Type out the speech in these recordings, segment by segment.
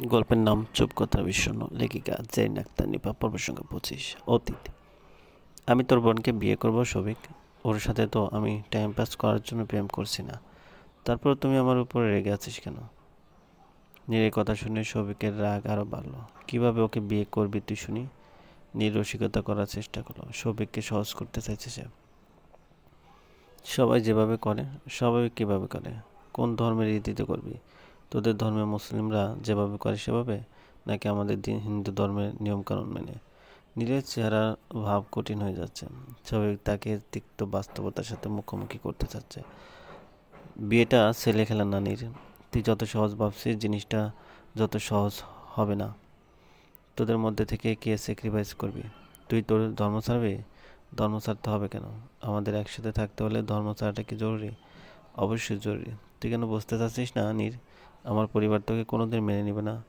গল্পের নাম চুপকথা বিষণ্ণ। লেখিকা জেরিন আক্তার নিপা পর্ব সংখ্যা পঁচিশ। অতীত। আমি তোর বোনকে বিয়ে করব সবিক ওর সাথে তো আমি টাইম পাস করার জন্য প্রেম করছি না। তারপর তুমি আমার উপরে রেগে আছিস কেন? নীরের কথা শুনে সবিকের রাগ আরও বাড়লো। কীভাবে ওকে বিয়ে করবি তুই শুনি? নীর রসিকতা করার চেষ্টা করল। সবিককে সহজ করতে চাইছে সে। সবাই যেভাবে করে, সবাই কীভাবে করে? কোন ধর্মের রীতিতে করবি? তোদের ধর্মে মুসলিমরা যেভাবে করে সেভাবে, নাকি আমাদের দিন হিন্দু ধর্মের নিয়মকানুন মেনে? নীলের চেহারা ভাব কঠিন হয়ে যাচ্ছে। সবাই তাকে তিক্ত বাস্তবতার সাথে মুখোমুখি করতে চাচ্ছে। বিয়েটা ছেলে খেলা না নীর তুই যত সহজ ভাবছিস জিনিসটা যত সহজ হবে না। তোদের মধ্যে থেকে কে স্যাক্রিফাইস করবি? তুই তোর ধর্ম ছাড়বি? ধর্ম ছাড়তে হবে কেন? আমাদের একসাথে থাকতে হলে ধর্ম ছাড়াটা কি জরুরি? অবশ্যই জরুরি। তুই কেন বুঝতে চাচ্ছিস না নীর আমার পরিবার তোকে কোনোদিন মেনে নেবে না।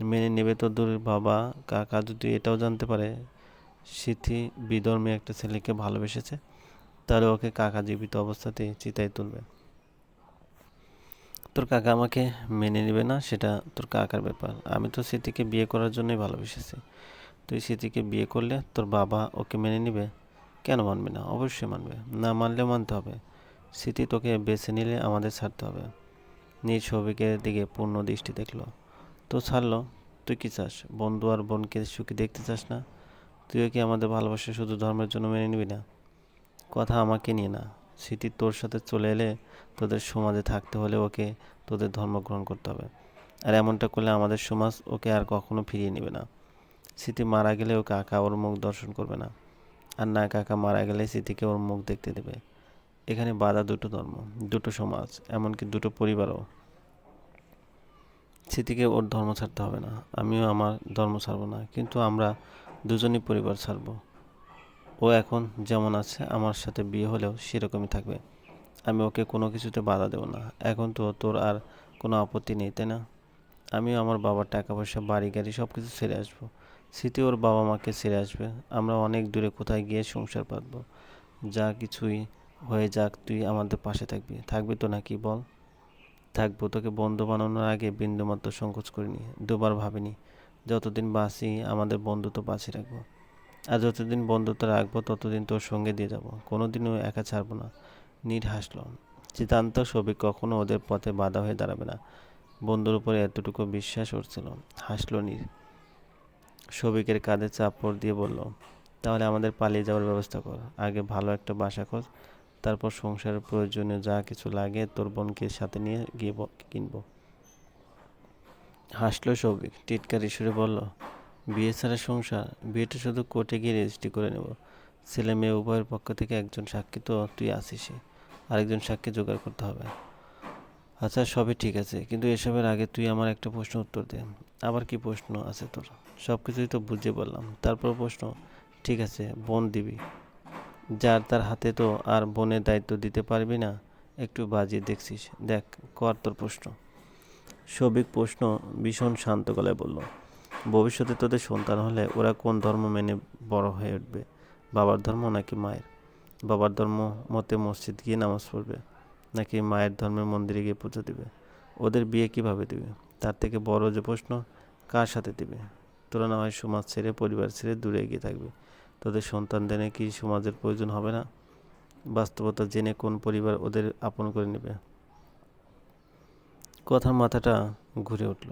মেনে নেবে তো দূর বাবা, কাকা যদি এটাও জানতে পারে, সিথি বিধর্মী একটা ছেলেকে ভালোবেসেছে, তাহলে ওকে কাকা জীবিত অবস্থাতেই চিতায় তুলবে। তোর কাকা আমাকে মেনে নেবে না, সেটা তোর কাকার ব্যাপার। আমি তো স্মৃতিকে বিয়ে করার জন্যই ভালোবেসেছি। তুই স্মৃতিকে বিয়ে করলে তোর বাবা ওকে মেনে নেবে? কেন মানবে না? অবশ্যই মানবে। না মানলেও মানতে হবে। স্মৃতি তোকে বেছে নিলে আমাদের ছাড়তে হবে। নিজ সবিকের দিকে পূর্ণ দৃষ্টি দেখল। তো ছাড়লো, তুই কি চাস? বন্ধু আর বোনকে সুখী দেখতে চাস না? তুইও কি আমাদের ভালোবাসা শুধু ধর্মের জন্য মেনে নিবি না? কথা আমাকে নিয়ে না। স্মৃতি তোর সাথে চলে এলে তোদের সমাজে থাকতে হলে ওকে তোদের ধর্ম গ্রহণ করতে হবে। আর এমনটা করলে আমাদের সমাজ ওকে আর কখনো ফিরিয়ে নেবে না। স্মৃতি মারা গেলে ও কাকা ওর মুখ দর্শন করবে না। আর না কাকা মারা গেলে স্মৃতিকে ওর মুখ দেখতে দেবে। এখানে বাধা দুটো ধর্ম, দুটো সমাজ, এমনকি দুটো পরিবারও। স্মৃতিকে ওর ধর্ম ছাড়তে হবে না। আমিও আমার ধর্ম ছাড়বো না, কিন্তু আমরা দুজনই পরিবার ছাড়বো। ও এখন যেমন আছে, আমার সাথে বিয়ে হলেও সেরকমই থাকবে। আমি ওকে কোনো কিছুতে বাধা দেবো না। এখন তো তোর আর কোনো আপত্তি নেই, তাই না? আমিও আমার বাবার টাকা পয়সা বাড়ি গাড়ি সব কিছু ছেড়ে আসব। স্মৃতি ওর বাবা মাকে ছেড়ে আসবে। আমরা অনেক দূরে কোথায় গিয়ে সংসার পাতবো। যা কিছুই হয়ে যাক, তুই আমাদের পাশে থাকবি। থাকবি তো নাকি, বল? থাকব, তোকে বন্ধু বানানোর আগে বিন্দুমাত্র সংকোচ করিনি, দুবার ভাবিনি। যতদিন বাঁচি, আমাদের বন্ধুত্ব বাঁচিয়ে রাখব। আর যতদিন বন্ধুত্ব রাখব, ততদিন তোর সঙ্গে দিয়ে যাব। কোনোদিনও একা ছাড়বো না। নীর হাসলো। চিতান্ত ছবি কখনো ওদের পথে বাধা হয়ে দাঁড়াবে না। বন্ধুর উপরে এতটুকু বিশ্বাস উঠছিল হাসলো নীর। সবিকের কাঁধে চাপড় দিয়ে বলল, তাহলে আমাদের পালিয়ে যাওয়ার ব্যবস্থা কর। আগে ভালো একটা বাসা খোঁজ। তারপর সংসারের প্রয়োজনীয় যা কিছু লাগে তোর বোনকে সাথে নিয়ে গিয়ে কিনবো। হাসলো সৌভিক, টিটকার সুরে বলল, বিয়ে ছাড়া সংসার, বিয়েটা শুধু কোর্টে গিয়ে রেজিস্ট্রি করে নেব। ছেলে মেয়ে উভয়ের পক্ষ থেকে একজন সাক্ষী তো তুই আসিসই আরেকজন সাক্ষী জোগাড় করতে হবে। আচ্ছা সবই ঠিক আছে, কিন্তু এসবের আগে তুই আমার একটা প্রশ্ন উত্তর দে। আবার কি প্রশ্ন আছে তোর? সব কিছুই তো বুঝে বললাম। তারপর প্রশ্ন, ঠিক আছে, বোন দিবি। যার তার হাতে তো আর বোনের দায়িত্ব দিতে পারবি না, একটু বাজিয়ে দেখছিস। দেখ, কর তোর প্রশ্ন। সবিক প্রশ্ন ভীষণ শান্ত গলায় বলল, ভবিষ্যতে তোদের সন্তান হলে ওরা কোন ধর্ম মেনে বড় হয়ে উঠবে? বাবার ধর্ম নাকি মায়ের? বাবার ধর্ম মতে মসজিদ গিয়ে নামাজ পড়বে, নাকি মায়ের ধর্মের মন্দিরে গিয়ে পুজো দিবে? ওদের বিয়ে কীভাবে দিবে? তার থেকে বড় যে প্রশ্ন, কার সাথে দিবে? তোরা না হয় সমাজ ছেড়ে, পরিবার ছেড়ে দূরে এগিয়ে থাকবে। তোদের সন্তানদের কি সমাজের প্রয়োজন হবে না? বাস্তবতা জেনে কোন পরিবার ওদের আপন করে নেবে? কথার মাথাটা ঘুরে উঠল।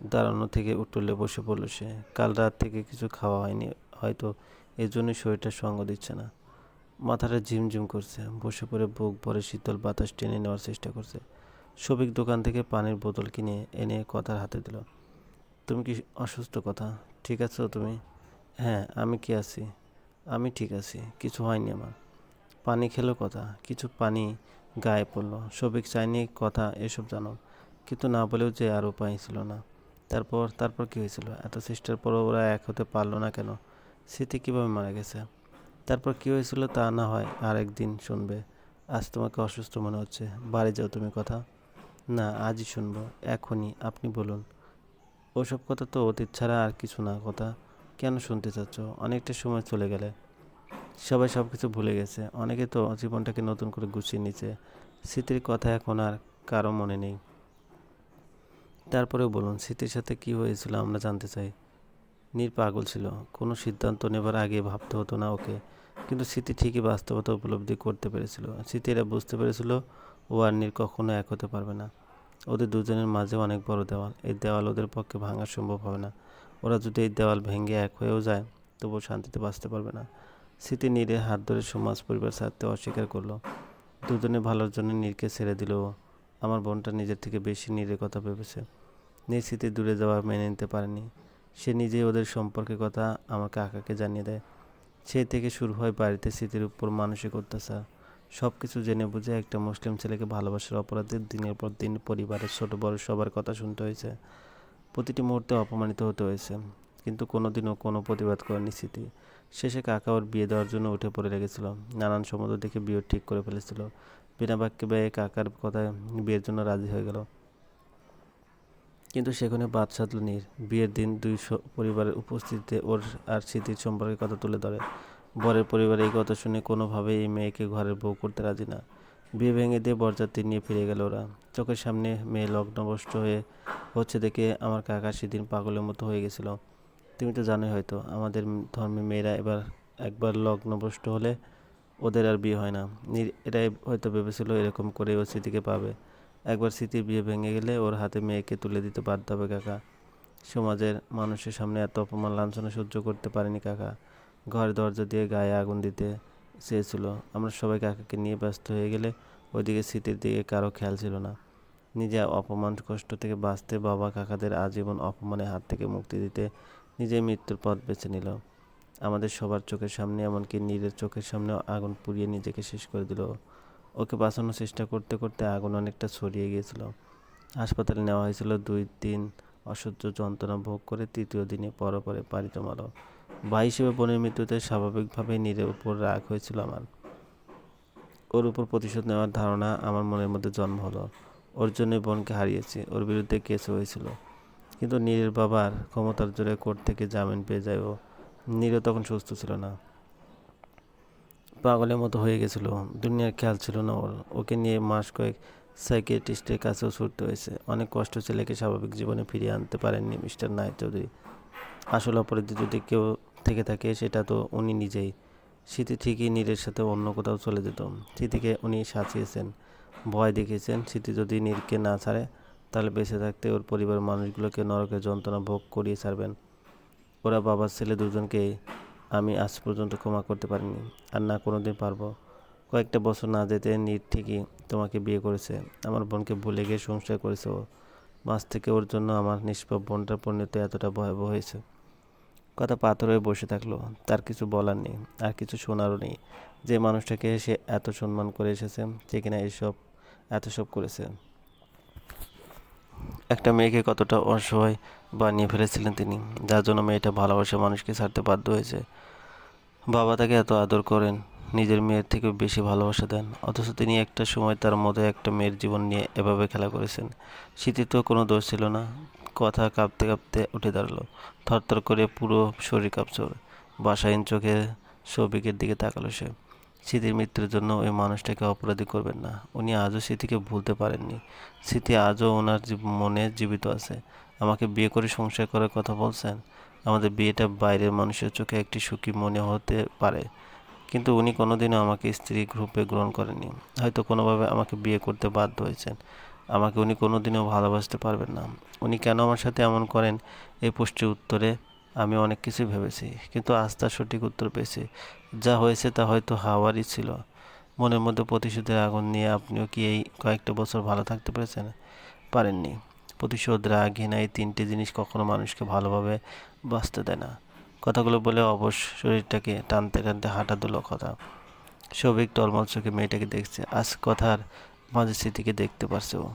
দাঁড়ানো থেকে উঠলে বসে পড়ল সে। কাল রাত থেকে কিছু খাওয়া হয়নি, হয়তো এই জন্যই শরীরটা সঙ্গ দিচ্ছে না। মাথাটা ঝিমঝিম করছে। বসে পড়ে বুক ভরে শীতল বাতাস টেনে নেওয়ার চেষ্টা করছে। সবিক দোকান থেকে পানির বোতল কিনে এনে কথার হাতে দিল। তুমি কি অসুস্থ কথা? ঠিক আছো তুমি? হ্যাঁ আমি কি আছি? আমি ঠিক আছি, কিছু হয়নি আমার। পানি খেলো কথা, কিছু পানি গায়ে পড়ল। সবিক চাইনি কথা এসব জানো কিন্তু না বলেও যে আর উপায় ছিল না। তারপর তারপর কি হয়েছিল? এত চেষ্টার পরও ওরা এক হতে পারল না কেন? স্মৃতি কীভাবে মারা গেছে? তারপর কি হয়েছিল তা না হয় আর একদিন শুনবে। আজ তোমাকে অসুস্থ মনে হচ্ছে। বাড়ি যাও তুমি কথা। না, আজই শুনব, এখনই। আপনি বলুন। ওসব কথা তো অতীত ছাড়া আর কিছু না, কথা। কেন শুনতে চাচ্ছ? অনেকটা সময় চলে গেলে। সবাই সব কিছু ভুলে গেছে। অনেকে তো জীবনটাকে নতুন করে গুছিয়ে নিচ্ছে স্মৃতির কথা এখন আর কারও মনে নেই। তারপরেও বলুন, স্মৃতির সাথে কি হয়েছিল আমরা জানতে চাই। নীর পাগল ছিল। কোনো সিদ্ধান্ত নেবার আগে ভাবতে হতো না ওকে। কিন্তু স্মৃতি ঠিকই বাস্তবতা উপলব্ধি করতে পেরেছিল। স্মৃতি এরা বুঝতে পেরেছিল ও আর নীর কখনো এক হতে পারবে না। ওদের দুজনের মাঝে অনেক বড় দেওয়াল। এই দেওয়াল ওদের পক্ষে ভাঙা সম্ভব হবে না। ওরা যদি এই দেওয়াল ভেঙে এক হয়েও যায়, তবুও শান্তিতে বাঁচতে পারবে না। স্মৃতি নীরের হাত ধরে সমাজ পরিবার ছাড়তে অস্বীকার করল। দুজনে ভালোর জন্য নীরকে ছেড়ে দিল। আমার বোনটা নিজের থেকে বেশি নীরের কথা ভেবেছে। নীর স্মৃতি দূরে যাওয়া মেনে নিতে পারেনি। সে নিজেই ওদের সম্পর্কের কথা আমার কাকাকে জানিয়ে দেয়। সেই থেকে শুরু হয় বাড়িতে স্মৃতির উপর মানসিক অত্যাচার। সব কিছু জেনে বুঝে একটা মুসলিম ছেলেকে ভালোবাসার অপরাধে দিনের পর দিন পরিবারের ছোট বড় সবার কথা শুনতে হয়েছে। প্রতিটি মুহূর্তে অপমানিত হতে হয়েছে, কিন্তু কোনোদিনও কোনো প্রতিবাদ করেনি স্মৃতি শেষে কাকা ওর বিয়ে দেওয়ার জন্য উঠে পড়ে লেগেছিল। নানান সমুদ্র দেখে বিয়ে ঠিক করে ফেলেছিল। বিনা বাক্যে ব্যয়ে কাকার কথায় বিয়ের জন্য রাজি হয়ে গেল। কিন্তু সেখানে বাদ সাধল নীর। বিয়ের দিন দুই পরিবারের উপস্থিতিতে ওর আর স্মৃতির সম্পর্কে কথা তুলে ধরে। বরের পরিবার এই কথা শুনে কোনোভাবেই এই মেয়েকে ঘরের বউ করতে রাজি না। বিয়ে ভেঙে দিয়ে বরযাত্রী নিয়ে ফিরে গেল ওরা। চোখের সামনে মেয়ে লগ্নভ্রষ্ট হয়ে হচ্ছে দেখে আমার কাকা সেদিন পাগলের মতো হয়ে গেছিল। তুমি তো জানোই হয়তো, আমাদের ধর্মে মেয়েরা এবার একবার লগ্নভ্রষ্ট হলে ওদের আর বিয়ে হয় না। এরাই হয়তো ভেবেছিল এরকম করে ও স্মৃতিকে পাবে। একবার স্মৃতির বিয়ে ভেঙে গেলে ওর হাতে মেয়েকে তুলে দিতে বাধ্য হবে কাকা। সমাজের মানুষের সামনে এত অপমান লাঞ্ছনা সহ্য করতে পারেনি কাকা। ঘর দরজা দিয়ে গায়ে আগুন দিতে চেয়েছিল। আমরা সবাই কাকাকে নিয়ে ব্যস্ত হয়ে গেলে ওইদিকে স্মৃতির দিকে কারও খেয়াল ছিল না। নিজে অপমান কষ্ট থেকে বাঁচতে বাবা কাকাদের আজীবন অপমানের হাত থেকে মুক্তি দিতে নিজে মৃত্যুর পথ বেছে নিল। আমাদের সবার চোখের সামনে এমনকি নীরের চোখের সামনেও আগুন পুড়িয়ে নিজেকে শেষ করে দিল। ওকে বাঁচানোর চেষ্টা করতে করতে আগুন অনেকটা ছড়িয়ে গিয়েছিল। হাসপাতালে নেওয়া হয়েছিল দুই দিন অসহ্য যন্ত্রণা ভোগ করে তৃতীয় দিনে পরপরে পাড়ি জমালো। ভাই হিসেবে বোনের মৃত্যুতে স্বাভাবিকভাবেই নীরের উপর রাগ হয়েছিল আমার। ওর উপর প্রতিশোধ নেওয়ার ধারণা আমার মনের মধ্যে জন্ম হলো। ওর জন্যই বোনকে হারিয়েছি। ওর বিরুদ্ধে কেস হয়েছিল। কিন্তু নীরের বাবার ক্ষমতার জোরে কোর্ট থেকে জামিন পেয়ে যায় ও। নীরও তখন সুস্থ ছিল না। পাগলের মতো হয়ে গেছিল। দুনিয়ার খেয়াল ছিল না ওর। ওকে নিয়ে মাস কয়েক সাইকিয়াট্রিস্টের কাছেও ছুটতে হয়েছে। অনেক কষ্ট ছেলেকে স্বাভাবিক জীবনে ফিরিয়ে আনতে পারেননি মিস্টার নায়ক চৌধুরী। আসল অপরাধী যদি কেউ থেকে থাকে, সেটা তো উনি নিজেই। স্মৃতি ঠিকই নীরের সাথে অন্য কোথাও চলে যেত। স্মৃতিকে উনি সাঁচিয়েছেন, ভয় দেখিয়েছেন। স্মৃতি যদি নীরকে না ছাড়ে, তাহলে বেঁচে থাকতে ওর পরিবারের মানুষগুলোকে নরকের যন্ত্রণা ভোগ করিয়ে ছাড়বেন। ওরা বাবার ছেলে দুজনকে আমি আজ পর্যন্ত ক্ষমা করতে পারিনি, আর না কোনোদিন পারব। কয়েকটা বছর না যেতে নীর ঠিকই তোমাকে বিয়ে করেছে। আমার বোনকে ভুলে গিয়ে সংসার করেছে ও। মাঝ থেকে ওর জন্য আমার নিষ্পাপ বোনটার পরিণতি এতটা ভয়াবহ হয়েছে। কথা পাথর হয়ে বসে থাকল, তার কিছু বলার নেই, আর কিছু শোনারও নেই। যে মানুষটাকে সে এত সম্মান করে এসেছে সে কিনা এসব, এত সব করেছে। একটা মেয়েকে কতটা অসহায় বানিয়ে ফেলেছিলেন তিনি, যার জন্য মেয়েটা ভালোবাসা মানুষকে ছাড়তে বাধ্য হয়েছে। বাবা তাকে এত আদর করেন নিজের মেয়ের থেকে বেশি ভালোবাসা দেন। অথচ তিনি একটা সময় তার মধ্যে একটা মেয়ের জীবন নিয়ে এভাবে খেলা করেছেন। স্মৃতি তো কোনো দোষ ছিল না। কথা কাঁপতে কাঁপতে উঠে দাঁড়াল। থরথর করে পুরো শরীর কাঁপছে ওর। বাসাহীন চোখে সৌভিকের দিকে তাকালো সে। স্মৃতির মৃত্যুর জন্য ওই মানুষটাকে অপরাধী করবেন না। উনি আজও স্মৃতিকে ভুলতে পারেননি। স্মৃতি আজও ওনার মনে জীবিত আছে। আমাকে বিয়ে করে সংসার করার কথা বলছেন। আমাদের বিয়েটা বাইরের মানুষের চোখে একটি সুখী মনে হতে পারে। কিন্তু উনি কোনোদিনও আমাকে স্ত্রী গ্রুপে গ্রহণ করেননি। হয়তো কোনোভাবে আমাকে বিয়ে করতে বাধ্য হয়েছেন। আমাকে উনি কোনোদিনও ভালোবাসতে পারবেন না। উনি কেন আমার সাথে এমন করেন? এই প্রশ্নের উত্তরে আমি অনেক কিছু ভেবেছি, কিন্তু আজ সঠিক উত্তর পেয়েছি। যা হয়েছে তা হয়তো হাওয়ারই ছিল। মনের মধ্যে প্রতিশোধের আগুন নিয়ে আপনিও কি এই কয়েকটা বছর ভালো থাকতে পেরেছেন? পারেননি। প্রতিশোধ, রাগ, ঘৃণা এই তিনটে জিনিস কখনো মানুষকে ভালোভাবে বাঁচতে দেয় না। কথাগুলো বলে অবশ্য শরীরটাকে টানতে টানতে হাঁটা দিল কথা। সৌভিক টলমল চোখে মেয়েটাকে দেখছে। আজ কথার মাঝে স্মৃতিকে দেখতে পারছে ও।